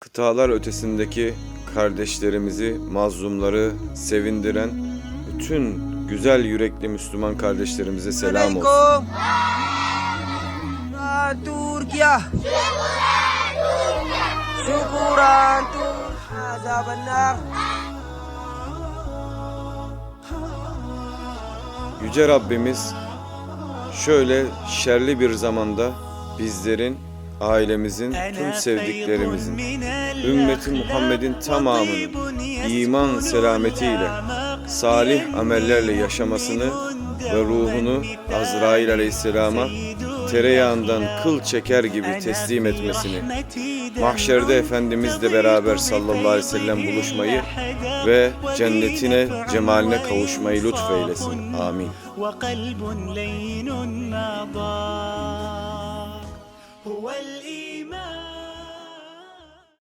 Kıtalar ötesindeki kardeşlerimizi, mazlumları sevindiren bütün güzel yürekli Müslüman kardeşlerimize selam olsun. Azab benar. Yüce Rabbimiz şöyle şerli bir zamanda bizlerin, ailemizin, tüm sevdiklerimizin, ümmeti Muhammed'in tamamının iman selametiyle, salih amellerle yaşamasını ve ruhunu Azrail aleyhisselama tereyağından kıl çeker gibi teslim etmesini, mahşerde Efendimizle beraber sallallahu aleyhi ve sellem buluşmayı ve cennetine, cemaline kavuşmayı lütfeylesin. Amin. هو الإيمان.